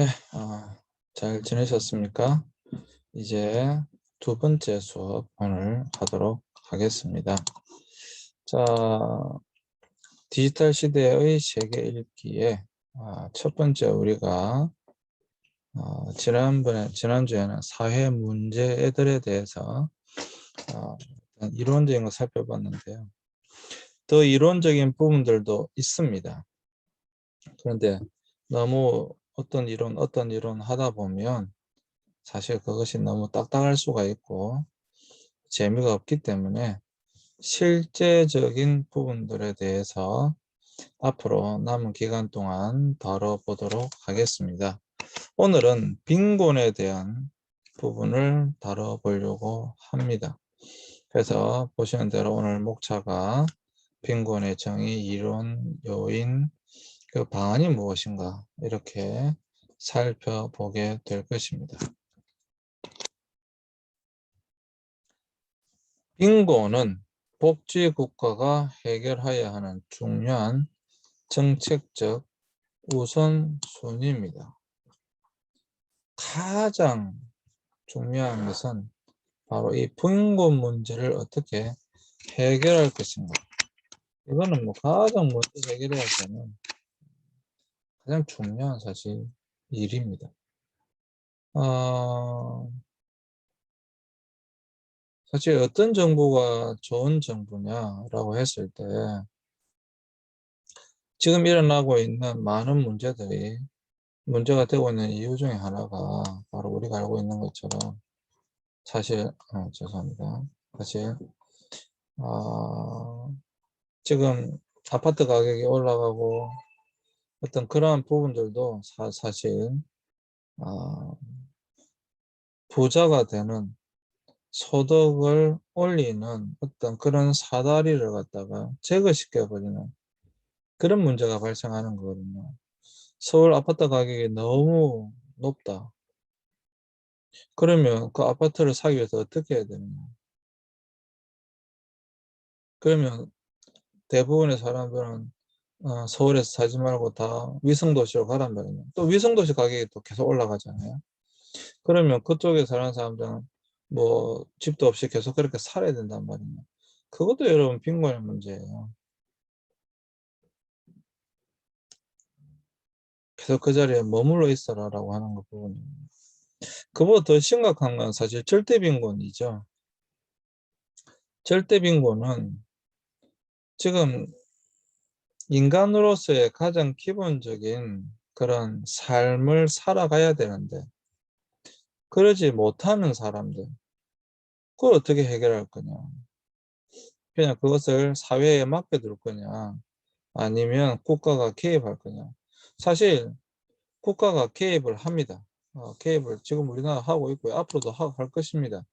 네, 어, 잘 지내셨습니까? 이제 두 번째 수업 오늘 하도록 하겠습니다. 자, 디지털 시대의 세계 읽기에 아, 첫 번째 우리가 어, 지난번에 지난주에는 사회 문제들에 대해서 어, 이론적인 거 살펴봤는데요. 더 이론적인 부분들도 있습니다. 그런데 너무 어떤 이론 어떤 이론 하다 보면 사실 그것이 너무 딱딱할 수가 있고 재미가 없기 때문에 실제적인 부분들에 대해서 앞으로 남은 기간 동안 다뤄보도록 하겠습니다. 오늘은 빈곤에 대한 부분을 다뤄보려고 합니다. 그래서 보시는 대로 오늘 목차가 빈곤의 정의, 이론, 요인, 그 방안이 무엇인가 이렇게 살펴보게 될 것입니다. 빈곤은 복지국가가 해결해야 하는 중요한 정책적 우선순위입니다. 가장 중요한 것은 바로 이 빈곤 문제를 어떻게 해결할 것인가. 이거는 뭐 가장 먼저 해결해야 되는 가장 중요한 사실 일입니다. 어, 사실 어떤 정부가 좋은 정부냐라고 했을 때 지금 일어나고 있는 많은 문제들이 문제가 되고 있는 이유 중에 하나가 바로 우리가 알고 있는 것처럼 사실 어, 죄송합니다. 사실 어, 지금 아파트 가격이 올라가고 어떤 그러한 부분들도 사, 사실 어, 부자가 되는 소득을 올리는 어떤 그런 사다리를 갖다가 제거시켜버리는 그런 문제가 발생하는 거거든요. 서울 아파트 가격이 너무 높다. 그러면 그 아파트를 사기 위해서 어떻게 해야 되느냐. 그러면 대부분의 사람들은 어, 서울에서 살지 말고 다 위성도시로 가란 말이에요. 또 위성도시 가격이 또 계속 올라가잖아요. 그러면 그쪽에 사는 사람들은 뭐 집도 없이 계속 그렇게 살아야 된단 말이에요. 그것도 여러분 빈곤의 문제예요. 계속 그 자리에 머물러 있어라 라고 하는 것 부분입니다. 그보다 더 심각한 건 사실 절대 빈곤이죠. 절대 빈곤은 지금 인간으로서의 가장 기본적인 그런 삶을 살아가야 되는데 그러지 못하는 사람들 그걸 어떻게 해결할 거냐? 그냥 그것을 사회에 맡겨둘 거냐? 아니면 국가가 개입할 거냐? 사실 국가가 개입을 합니다. 어, 개입을 지금 우리나라 하고 있고요. 앞으로도 하고 할 것입니다.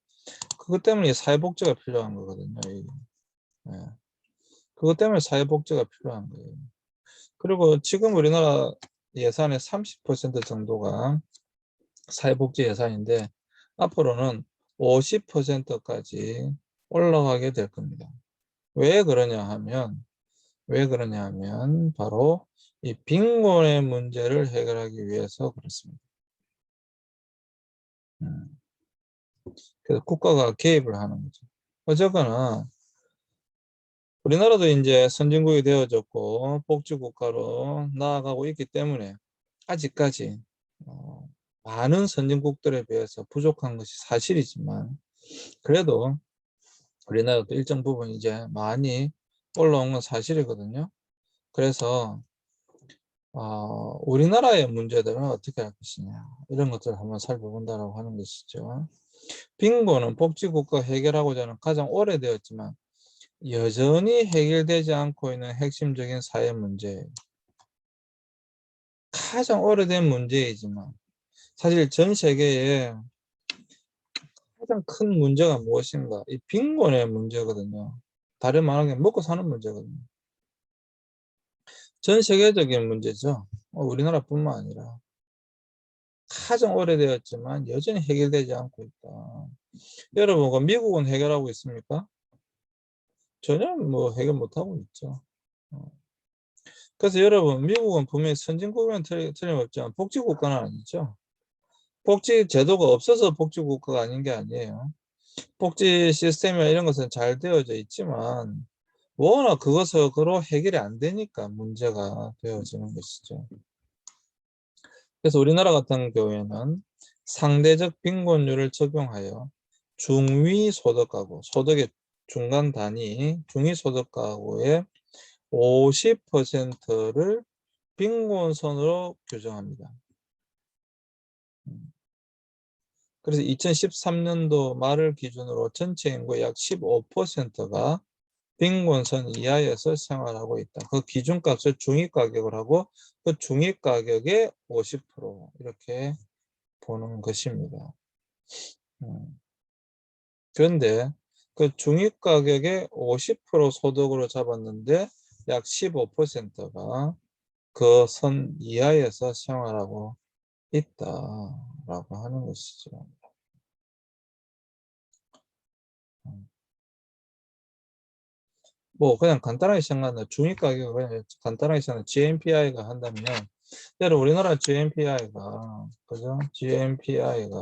그것 때문에 사회복지가 필요한 거거든요 네. 그것 때문에 사회복지가 필요한 거예요. 그리고 지금 우리나라 예산의 30% 정도가 사회복지 예산인데 앞으로는 50%까지 올라가게 될 겁니다. 왜 그러냐 하면 왜 그러냐 하면 바로 이 빈곤의 문제를 해결하기 위해서 그렇습니다. 음. 그래서 국가가 개입을 하는 거죠. 어쨌거나 우리나라도 이제 선진국이 되어졌고 복지국가로 나아가고 있기 때문에 아직까지 어, 많은 선진국들에 비해서 부족한 것이 사실이지만 그래도 우리나라도 일정 부분 이제 많이 올라온 건 사실이거든요. 그래서 어, 우리나라의 문제들은 어떻게 할 것이냐 이런 것들을 한번 살펴본다고 하는 것이죠. 빈곤은 복지국가 해결하고자 하는 가장 오래되었지만 여전히 해결되지 않고 있는 핵심적인 사회 문제. 가장 오래된 문제이지만 사실 전 세계에 가장 큰 문제가 무엇인가? 이 빈곤의 문제거든요. 다른 말하게 먹고 사는 문제거든요. 전 세계적인 문제죠. 어, 우리나라뿐만 아니라. 가장 오래되었지만 여전히 해결되지 않고 있다. 여러분 그 미국은 해결하고 있습니까? 전혀 뭐 해결 못하고 있죠. 어. 그래서 여러분 미국은 분명히 선진국은 틀- 틀림없지만 복지국가는 아니죠. 복지 제도가 없어서 복지국가가 아닌 게 아니에요. 복지 시스템이나 이런 것은 잘 되어져 있지만 워낙 그것으로 해결이 안 되니까 문제가 되어지는 것이죠. 그래서 우리나라 같은 경우에는 상대적 빈곤율을 적용하여 중위 소득 가구, 소득의 중간 단위, 중위 소득 가구의 50%를 빈곤선으로 규정합니다. 음. 그래서 2013년도 말을 기준으로 전체 인구의 약 15%가 빈곤선 이하에서 생활하고 있다. 그 기준값을 중위가격을 하고 그 중위가격의 50% 이렇게 보는 것입니다. 음. 그런데 그 중위 가격의 50% 소득으로 잡았는데 약 15%가 그 선 이하에서 생활하고 있다라고 하는 것이죠. 음. 뭐 그냥 간단하게 생각하면 중위 가격을 그냥 간단하게 생각하면 GNPI가 한다면 여러분 우리나라 GNPI가 그죠? GNPI가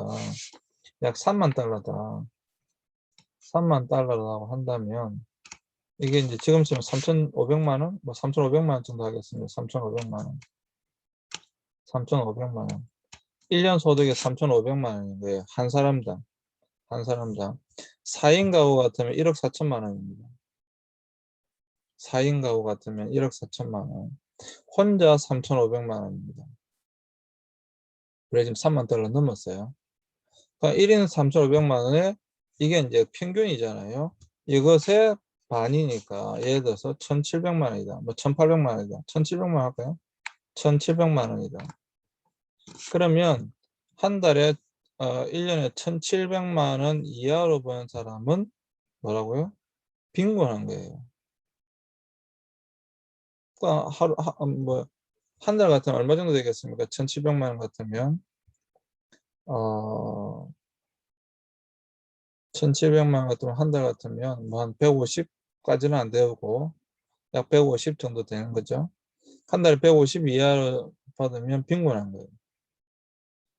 약 3만 달러다. 3만 달러라고 한다면 이게 이제 지금쯤 3,500만 원, 뭐 3,500만 원 정도 하겠습니다. 3,500만 원. 3,500만 원. 1년 소득이 3,500만 원인 거예요. 한 사람당. 한 사람당. 4인 가구 같으면 1억 4천만 원입니다. 4인 가구 같으면 1억 4천만 원. 혼자 3,500만 원입니다. 그래 지금 3만 달러 넘었어요. 그러니까 1인 3,500만 원에 이게 이제 평균이잖아요. 이것의 반이니까 예를 들어서 1,700만 원이다. 뭐 1,800만 원이다. 1,700만 원 할까요? 1,700만 원이다. 그러면 한 달에 어, 1년에 1,700만 원 이하로 버는 사람은 뭐라고요? 빈곤한 거예요. 그러니까 하루 뭐한 달 같으면 얼마 정도 되겠습니까? 1,700만 원 같으면 어 1,700만 원 같으면 한 달 같으면 뭐 한 150까지는 안 되고 약 150 정도 되는 거죠. 한 달에 150 이하로 받으면 빈곤한 거예요.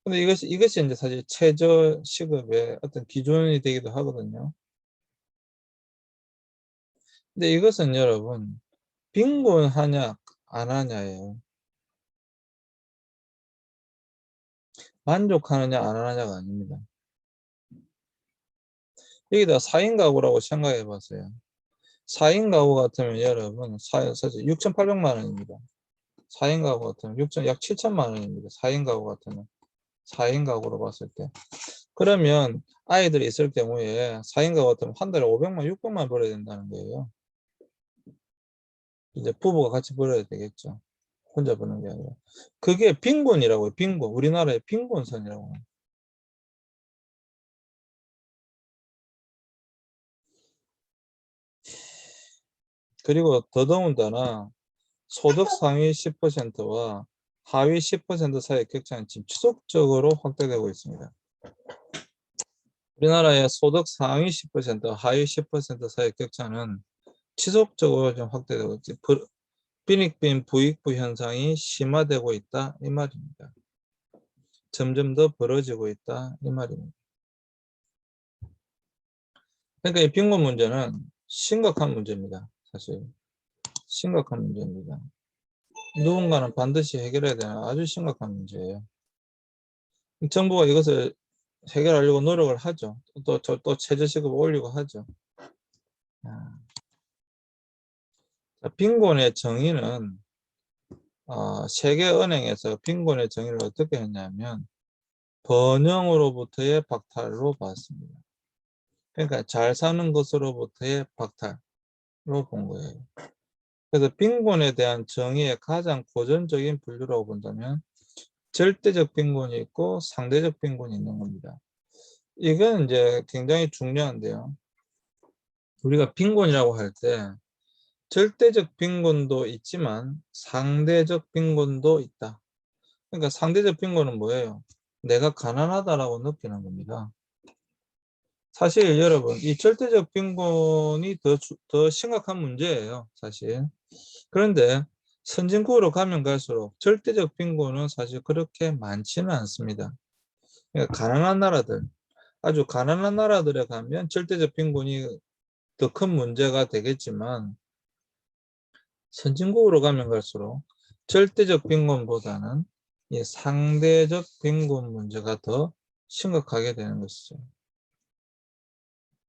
근데 이것이 이것이 이제 사실 최저 시급의 어떤 기준이 되기도 하거든요. 근데 이것은 여러분 빈곤하냐 안 하냐예요. 만족하느냐 안 하느냐가 아닙니다. 여기다 4인 가구라고 생각해 봤어요. 4인 가구 같으면 여러분 사실 6,800만 원입니다. 4인 가구 같으면 6천 약 7천만 원입니다. 4인 가구 같으면 4인 가구로 봤을 때 그러면 아이들이 있을 경우에 4인 가구 같으면 한 달에 500만 600만 벌어야 된다는 거예요. 이제 부부가 같이 벌어야 되겠죠. 혼자 버는 게 아니라 그게 빈곤이라고요. 빈곤 우리나라의 빈곤선이라고 그리고 더더군다나 소득 상위 10%와 하위 10% 사이의 격차는 지금 지속적으로 확대되고 있습니다. 우리나라의 소득 상위 10%, 하위 10% 사이의 격차는 지속적으로 좀 확대되고 있지. 빈익빈 부익부 현상이 심화되고 있다 이 말입니다. 점점 더 벌어지고 있다 이 말입니다. 그러니까 이 빈곤 문제는 심각한 문제입니다. 사실 심각한 문제입니다. 누군가는 반드시 해결해야 되는 아주 심각한 문제예요. 정부가 이것을 해결하려고 노력을 하죠. 또, 또, 또 최저시급 올리고 하죠. 아. 빈곤의 정의는 어, 세계은행에서 빈곤의 정의를 어떻게 했냐면 번영으로부터의 박탈로 봤습니다. 그러니까 잘 사는 것으로부터의 박탈로 본 거예요. 그래서 빈곤에 대한 정의의 가장 고전적인 분류라고 본다면 절대적 빈곤이 있고 상대적 빈곤이 있는 겁니다. 이건 이제 굉장히 중요한데요. 우리가 빈곤이라고 할 때 절대적 빈곤도 있지만 상대적 빈곤도 있다. 그러니까 상대적 빈곤은 뭐예요? 내가 가난하다라고 느끼는 겁니다. 사실 여러분 이 절대적 빈곤이 더, 더 심각한 문제예요. 사실. 그런데 선진국으로 가면 갈수록 절대적 빈곤은 사실 그렇게 많지는 않습니다. 그러니까 가난한 나라들, 아주 가난한 나라들에 가면 절대적 빈곤이 더 큰 문제가 되겠지만 선진국으로 가면 갈수록 절대적 빈곤보다는 이 상대적 빈곤 문제가 더 심각하게 되는 것이죠.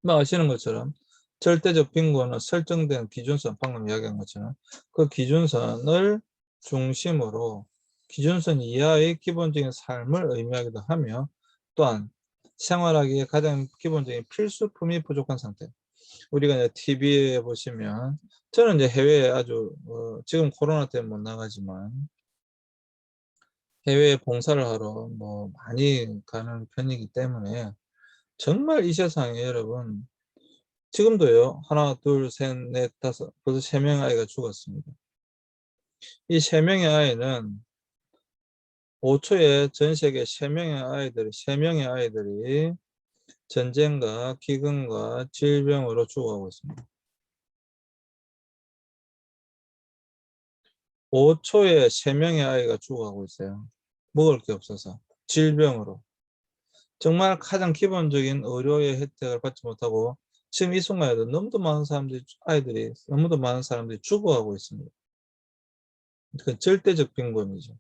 뭐 아시는 것처럼 절대적 빈곤은 설정된 기준선, 방금 이야기한 것처럼 그 기준선을 중심으로 기준선 이하의 기본적인 삶을 의미하기도 하며 또한 생활하기에 가장 기본적인 필수품이 부족한 상태. 우리가 이제 TV에 보시면 저는 이제 해외에 아주 어, 지금 코로나 때문에 못 나가지만 해외에 봉사를 하러 뭐 많이 가는 편이기 때문에 정말 이 세상에 여러분 지금도요 하나 둘 셋 넷 다섯 벌써 세 명의 아이가 죽었습니다. 이 세 명의 아이는 5초에 전 세계 세 명의 아이들이 세 명의 아이들이 전쟁과 기근과 질병으로 죽어가고 있습니다. 5초에 3명의 아이가 죽어가고 있어요. 먹을 게 없어서 질병으로. 정말 가장 기본적인 의료의 혜택을 받지 못하고 지금 이 순간에도 너무도 많은 사람들이 아이들이 너무도 많은 사람들이 죽어가고 있습니다. 그 절대적 빈곤이죠.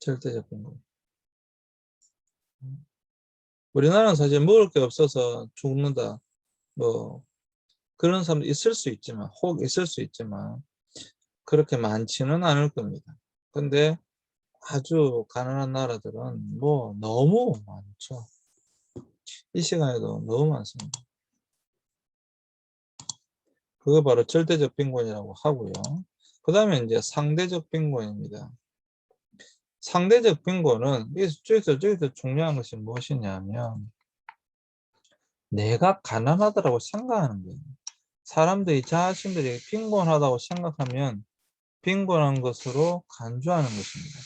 절대적 빈곤. 우리나라는 사실 먹을 게 없어서 죽는다. 뭐 그런 사람도 있을 수 있지만 혹 있을 수 있지만 그렇게 많지는 않을 겁니다. 근데 아주 가난한 나라들은 뭐 너무 많죠. 이 시간에도 너무 많습니다. 그거 바로 절대적 빈곤이라고 하고요. 그 다음에 이제 상대적 빈곤입니다. 상대적 빈곤은 여기서 저기서 중요한 것이 무엇이냐면 내가 가난하다고 생각하는 거예요. 사람들이 자신들이 빈곤하다고 생각하면 빈곤한 것으로 간주하는 것입니다.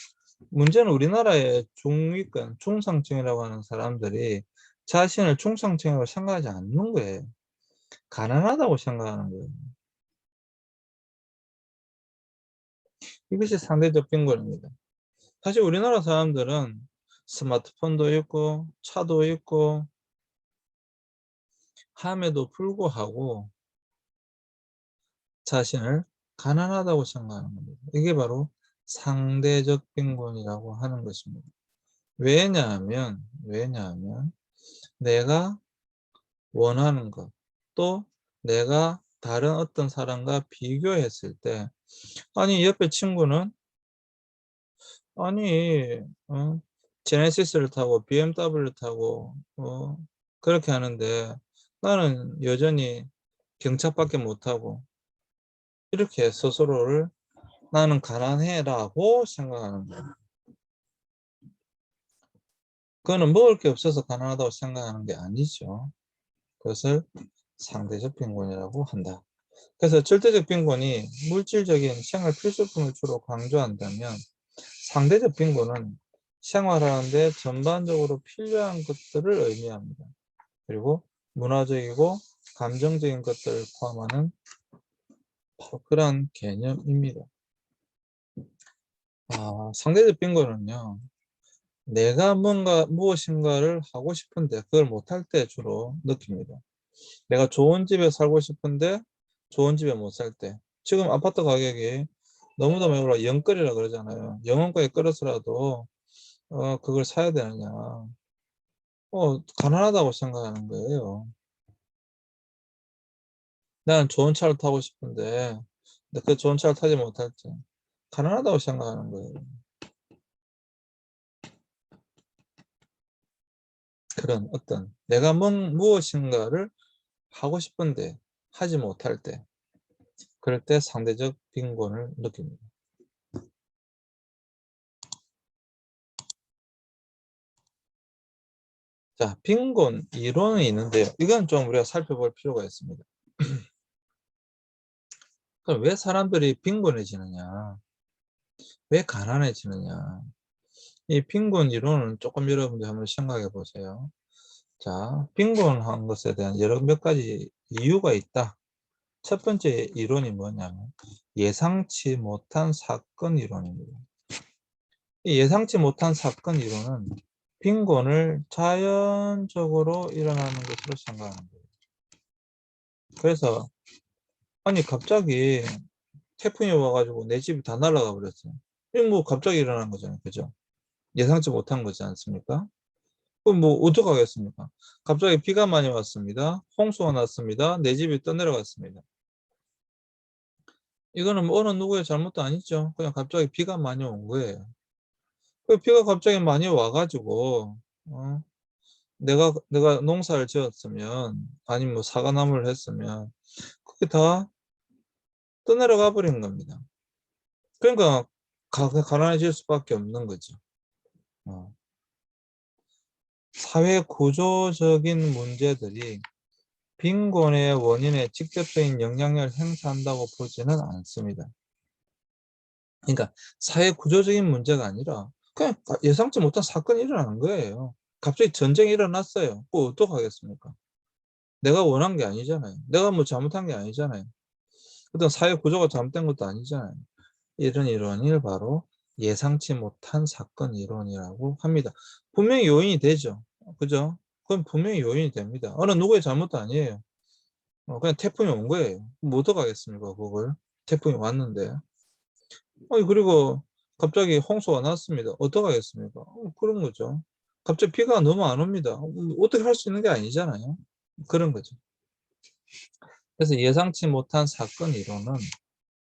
문제는 우리나라의 중위권, 중상층이라고 하는 사람들이 자신을 중상층이라고 생각하지 않는 거예요. 가난하다고 생각하는 거예요. 이것이 상대적 빈곤입니다. 사실 우리나라 사람들은 스마트폰도 있고 차도 있고 함에도 불구하고 자신을 가난하다고 생각하는 겁니다. 이게 바로 상대적 빈곤이라고 하는 것입니다. 왜냐하면, 왜냐하면 내가 원하는 것, 또 내가 다른 어떤 사람과 비교했을 때, 아니, 옆에 친구는, 아니, 어, 제네시스를 타고, BMW를 타고, 어, 그렇게 하는데, 나는 여전히 경차밖에 못하고, 이렇게 스스로를 나는 가난해라고 생각하는 거예요. 그거는 먹을 게 없어서 가난하다고 생각하는 게 아니죠. 그것을 상대적 빈곤이라고 한다. 그래서 절대적 빈곤이 물질적인 생활 필수품을 주로 강조한다면 상대적 빈곤은 생활하는데 전반적으로 필요한 것들을 의미합니다. 그리고 문화적이고 감정적인 것들을 포함하는 그런 개념입니다. 아, 상대적 빈곤은요. 내가 뭔가 무엇인가를 하고 싶은데 그걸 못할 때 주로 느낍니다. 내가 좋은 집에 살고 싶은데 좋은 집에 못 살 때. 지금 아파트 가격이 너무너무 올라 영끌이라 그러잖아요. 영원가에 끌어서라도 어, 그걸 사야 되느냐. 어, 가난하다고 생각하는 거예요. 나는 좋은 차를 타고 싶은데 그 좋은 차를 타지 못할 때 가난하다고 생각하는 거예요. 그런 어떤 내가 뭔 무엇인가를 하고 싶은데 하지 못할 때 그럴 때 상대적 빈곤을 느낍니다. 자, 빈곤 이론이 있는데요. 이건 좀 우리가 살펴볼 필요가 있습니다. 그럼 왜 사람들이 빈곤해지느냐? 왜 가난해지느냐? 이 빈곤 이론은 조금 여러분들 한번 생각해 보세요. 자, 빈곤한 것에 대한 여러 몇 가지 이유가 있다. 첫 번째 이론이 뭐냐면 예상치 못한 사건 이론입니다. 이 예상치 못한 사건 이론은 빈곤을 자연적으로 일어나는 것으로 생각하는 거예요. 그래서 아니 갑자기 태풍이 와가지고 내 집이 다 날아가 버렸어요. 이거 뭐 갑자기 일어난 거잖아요. 그죠? 예상치 못한 거지 않습니까? 그럼 뭐 어떡하겠습니까? 갑자기 비가 많이 왔습니다. 홍수가 났습니다. 내 집이 떠내려갔습니다. 이거는 뭐 어느 누구의 잘못도 아니죠. 그냥 갑자기 비가 많이 온 거예요. 그 비가 갑자기 많이 와가지고 어, 내가 내가 농사를 지었으면 아니면 뭐 사과나무를 했으면 그게 다 떠내려가 버린 겁니다. 그러니까 가, 가난해질 수밖에 없는 거죠. 어. 사회 구조적인 문제들이 빈곤의 원인에 직접적인 영향력을 행사한다고 보지는 않습니다. 그러니까 사회 구조적인 문제가 아니라 그냥 예상치 못한 사건이 일어나는 거예요. 갑자기 전쟁이 일어났어요. 뭐 어떡하겠습니까? 내가 원한 게 아니잖아요. 내가 뭐 잘못한 게 아니잖아요. 어떤 사회 구조가 잘못된 것도 아니잖아요. 이런 이론을 바로 예상치 못한 사건 이론이라고 합니다. 분명히 요인이 되죠. 그죠? 그건 분명히 요인이 됩니다. 어느 누구의 잘못도 아니에요. 어, 그냥 태풍이 온 거예요. 뭐 어떡하겠습니까, 그걸. 태풍이 왔는데. 아니, 그리고 갑자기 홍수가 났습니다. 어떡하겠습니까? 어, 그런 거죠. 갑자기 비가 너무 안 옵니다. 어, 어떻게 할 수 있는 게 아니잖아요. 그런 거죠. 그래서 예상치 못한 사건 이론은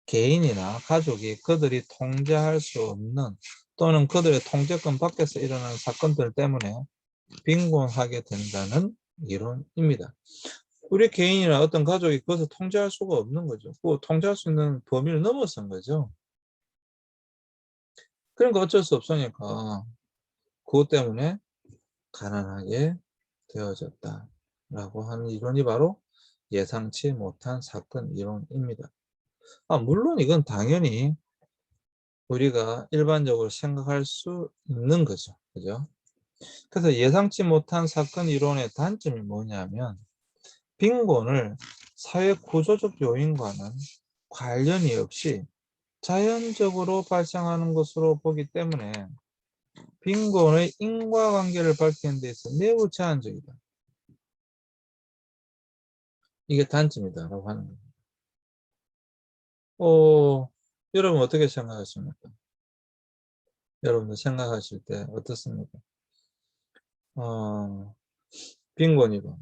개인이나 가족이 그들이 통제할 수 없는 또는 그들의 통제권 밖에서 일어나는 사건들 때문에 빈곤하게 된다는 이론입니다. 우리 개인이나 어떤 가족이 그것을 통제할 수가 없는 거죠. 그 통제할 수 있는 범위를 넘어선 거죠. 그러니까 어쩔 수 없으니까 그것 때문에 가난하게 되어졌다라고 하는 이론이 바로 예상치 못한 사건 이론입니다. 아, 물론 이건 당연히 우리가 일반적으로 생각할 수 있는 거죠. 그죠? 그래서 예상치 못한 사건 이론의 단점이 뭐냐면 빈곤을 사회 구조적 요인과는 관련이 없이 자연적으로 발생하는 것으로 보기 때문에 빈곤의 인과관계를 밝히는 데 있어 매우 제한적이다. 이게 단점이다라고 하는 겁니다. 어, 여러분 어떻게 생각하십니까? 여러분들 생각하실 때 어떻습니까? 어, 빈곤이론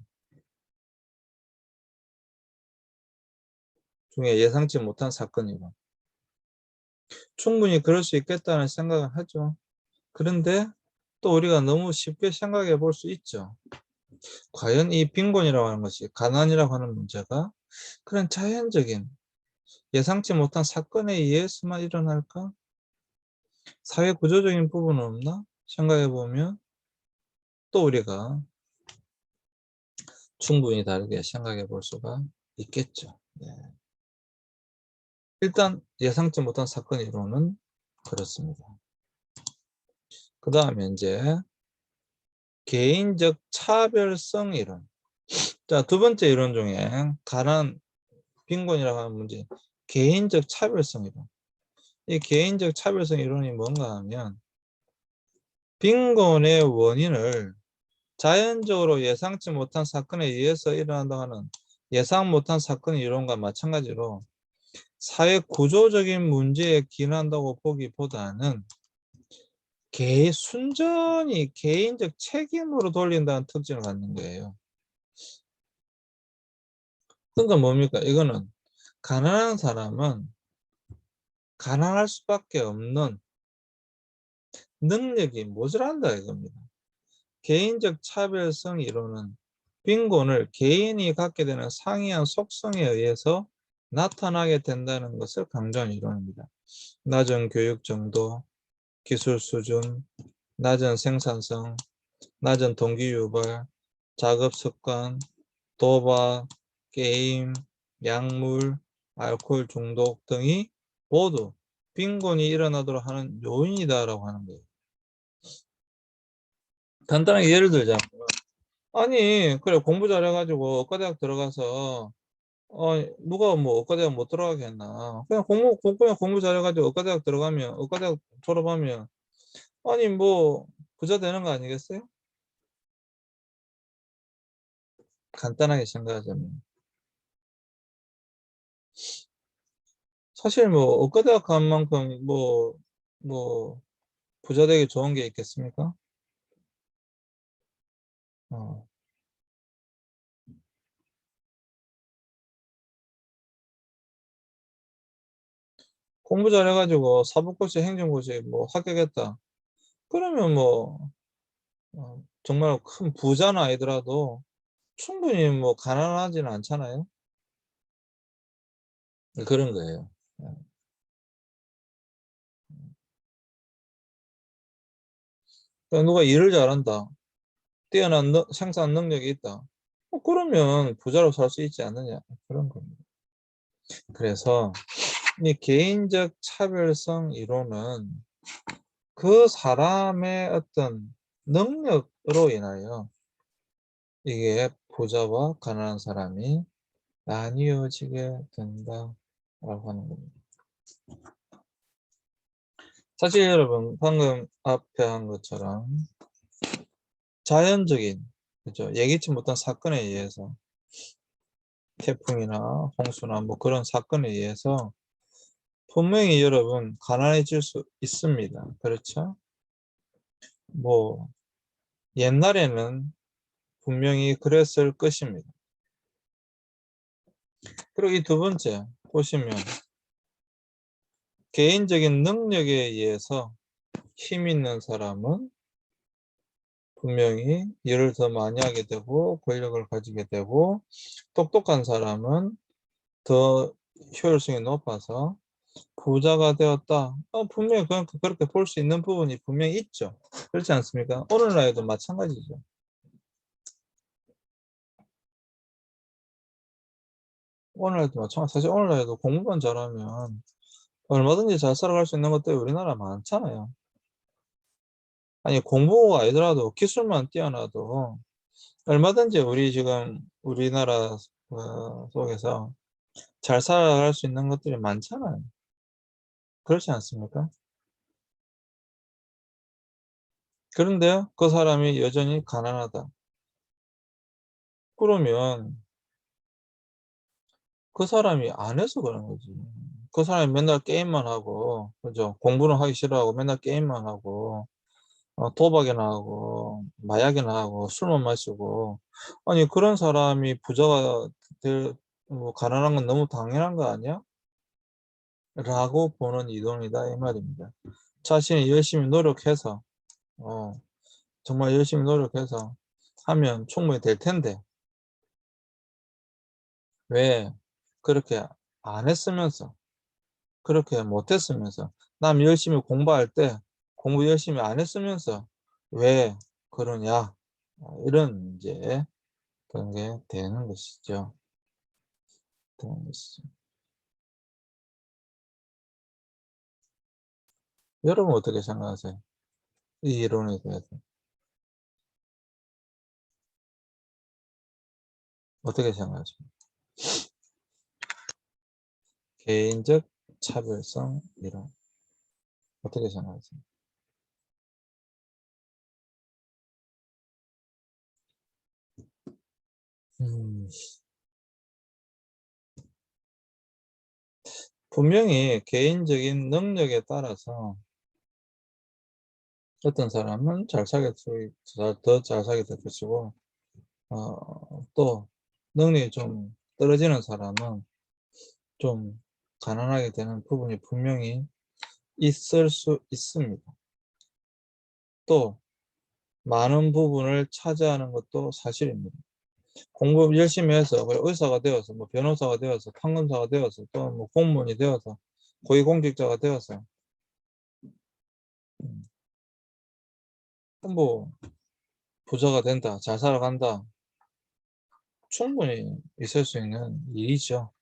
중에 예상치 못한 사건이론 충분히 그럴 수 있겠다는 생각을 하죠. 그런데 또 우리가 너무 쉽게 생각해 볼 수 있죠. 과연 이 빈곤이라고 하는 것이 가난이라고 하는 문제가 그런 자연적인 예상치 못한 사건에 의해서만 일어날까? 사회 구조적인 부분은 없나? 생각해 보면 또 우리가 충분히 다르게 생각해 볼 수가 있겠죠. 네. 일단 예상치 못한 사건 이론은 그렇습니다. 그 다음에 이제 개인적 차별성 이론. 자, 두 번째 이론 중에 가난 빈곤이라고 하는 문제. 개인적 차별성 이론. 이 개인적 차별성 이론이 뭔가 하면 빈곤의 원인을 자연적으로 예상치 못한 사건에 의해서 일어난다고 하는 예상 못한 사건 이론과 마찬가지로 사회 구조적인 문제에 기인한다고 보기보다는 개 순전히 개인적 책임으로 돌린다는 특징을 갖는 거예요. 그러니까 뭡니까? 이거는 가난한 사람은 가난할 수밖에 없는 능력이 모자란다 이겁니다. 개인적 차별성 이론은 빈곤을 개인이 갖게 되는 상이한 속성에 의해서 나타나게 된다는 것을 강조한 이론입니다. 낮은 교육 정도, 기술 수준, 낮은 생산성, 낮은 동기 유발, 작업 습관, 도박, 게임, 약물, 알코올 중독 등이 모두 빈곤이 일어나도록 하는 요인이다라고 하는 거예요. 간단하게 예를 들자면 아니 그래 공부 잘해가지고 어과대학 들어가서 어, 누가 뭐 의과대학 못 들어가게 했나. 그냥 공부, 공- 그냥 공부 잘해가지고 의과대학 들어가면, 의과대학 졸업하면, 아니, 뭐, 부자 되는 거 아니겠어요? 간단하게 생각하자면. 사실 뭐, 의과대학 간 만큼 뭐, 뭐, 부자 되기 좋은 게 있겠습니까? 어. 공부 잘해가지고 사법고시, 행정고시 뭐 합격했다. 그러면 뭐, 어, 정말 큰 부자는 아니더라도 충분히 뭐 가난하지는 않잖아요. 그런 거예요. 예. 그러니까 누가 일을 잘한다. 뛰어난 능- 생산 능력이 있다. 어, 그러면 부자로 살 수 있지 않느냐. 그런 겁니다. 그래서 이 개인적 차별성 이론은 그 사람의 어떤 능력으로 인하여 이게 부자와 가난한 사람이 나뉘어지게 된다 라고 하는 겁니다. 사실 여러분 방금 앞에 한 것처럼 자연적인 그죠 예기치 못한 사건에 의해서 태풍이나 홍수나 뭐 그런 사건에 의해서 분명히 여러분 가난해질 수 있습니다. 그렇죠? 뭐 옛날에는 분명히 그랬을 것입니다. 그리고 이 두 번째 보시면 개인적인 능력에 의해서 힘 있는 사람은 분명히 일을 더 많이 하게 되고 권력을 가지게 되고 똑똑한 사람은 더 효율성이 높아서 부자가 되었다. 어, 분명히 그렇게 볼 수 있는 부분이 분명히 있죠. 그렇지 않습니까? 오늘날에도 마찬가지죠. 오늘날도 마찬가지. 사실 오늘날에도 공부만 잘하면 얼마든지 잘 살아갈 수 있는 것들이 우리나라 많잖아요. 아니 공부가 아니더라도 기술만 뛰어나도 얼마든지 우리 지금 우리나라 어, 속에서 잘 살아갈 수 있는 것들이 많잖아요. 그렇지 않습니까? 그런데요, 그 사람이 여전히 가난하다. 그러면 그 사람이 안 해서 그런 거지. 그 사람이 맨날 게임만 하고, 그죠? 공부는 하기 싫어하고 맨날 게임만 하고, 어, 도박이나 하고, 마약이나 하고, 술만 마시고. 아니, 그런 사람이 부자가 될, 뭐, 가난한 건 너무 당연한 거 아니야? 라고 보는 이론이다, 이 말입니다. 자신이 열심히 노력해서, 어, 정말 열심히 노력해서 하면 충분히 될 텐데, 왜 그렇게 안 했으면서, 그렇게 못 했으면서, 남 열심히 공부할 때 공부 열심히 안 했으면서 왜 그러냐, 어, 이런 이제 그런 게 되는 것이죠. 되는 것이죠. 여러분 어떻게 생각하세요? 이 이론에 대해서. 어떻게 생각하십니까? 개인적 차별성 이론. 어떻게 생각하세요? 음, 분명히 개인적인 능력에 따라서 어떤 사람은 잘 살게 더잘 살게 될 것이고 어, 또 능력이 좀 떨어지는 사람은 좀 가난하게 되는 부분이 분명히 있을 수 있습니다. 또 많은 부분을 차지하는 것도 사실입니다. 공부 열심히 해서 의사가 되어서 뭐 변호사가 되어서 판검사가 되어서 또 뭐 공무원이 되어서 고위공직자가 되어서 음, 뭐 부자가 된다, 잘 살아간다, 충분히 있을 수 있는 일이죠.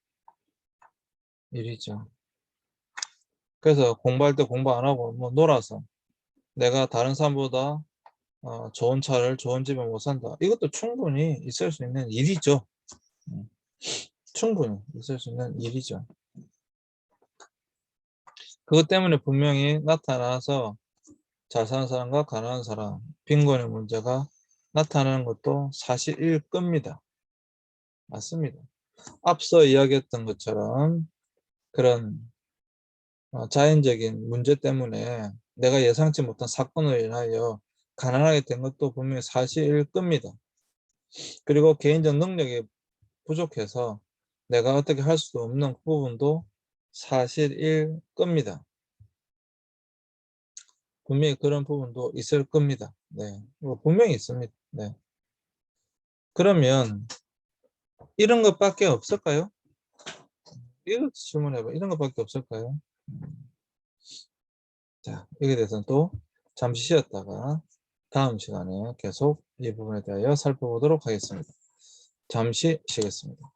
일이죠. 그래서 공부할 때 공부 안 하고 뭐 놀아서 내가 다른 사람보다 어, 좋은 차를 좋은 집에 못 산다. 이것도 충분히 있을 수 있는 일이죠. 음. 충분히 있을 수 있는 일이죠. 그것 때문에 분명히 나타나서 잘 사는 사람과 가난한 사람, 빈곤의 문제가 나타나는 것도 사실일 겁니다. 맞습니다. 앞서 이야기했던 것처럼 그런 어, 자연적인 문제 때문에 내가 예상치 못한 사건으로 인하여 가난하게 된 것도 분명히 사실일 겁니다. 그리고 개인적 능력이 부족해서 내가 어떻게 할 수도 없는 그 부분도 사실일 겁니다. 분명히 그런 부분도 있을 겁니다. 네, 뭐 분명히 있습니다. 네. 그러면 이런 것밖에 없을까요? 이렇게 질문해봐. 이런 것밖에 없을까요? 음. 자, 여기에 대해서는 또 잠시 쉬었다가 다음 시간에 계속 이 부분에 대하여 살펴보도록 하겠습니다. 잠시 쉬겠습니다.